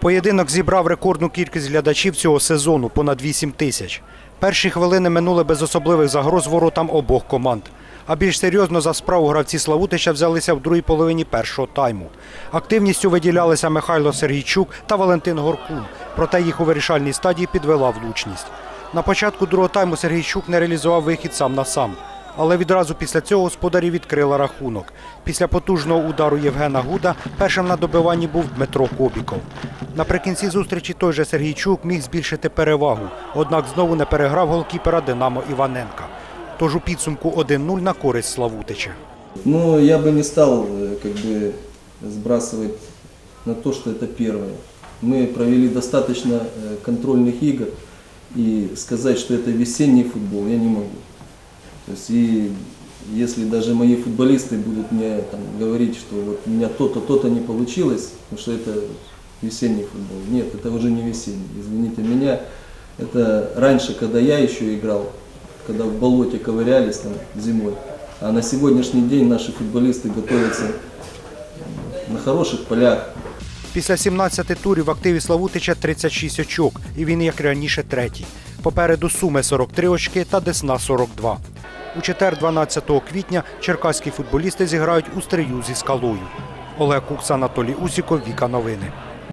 Поєдинок зібрав рекордну кількість глядачів цього сезону понад 8 тисяч. Перші хвилини минули без особливих загроз воротам обох команд. А більш серйозно за справу гравці Славутича взялися в другій половині першого тайму. Активністю виділялися Михайло Сергійчук та Валентин Горкун, проте їх у вирішальній стадії підвела влучність. На початку другого тайму Сергійчук не реалізував вихід сам на сам Але відразу після цього господарі відкрили рахунок. Після потужного удару Євгена Гуда першим на добиванні був Дмитро Кобіков. Наприкінці зустрічі той же Сергійчук міг збільшити перевагу, однак знову не переграв голкіпера Динамо Іваненка. Тож у підсумку 1-0 на користь Славутича. Ну, я бы не стал э, как бы сбрасывать на то, что это первое. Мы провели достаточно э, контрольных игр, и сказать, что это весенний футбол, я не могу. То есть, и если даже мои футболисты будут мне там, говорить, что вот у меня то-то, то-то не получилось, потому что это весенний футбол. Нет, это уже не весенний. Извините меня, это раньше, когда я еще играл, когда в болоте ковырялись там зимой, а на сегодняшний день наши футболисты готовятся на хороших полях, Після 17 турів в активі Славутича 36 очок, і він, як раніше, третій. Попереду Суми 43 очки та Десна 42. У четвер, 12 квітня, черкаські футболісти зіграють у стрию зі скалою. Олег Кукс, Анатолій Усіков, Віка Новини.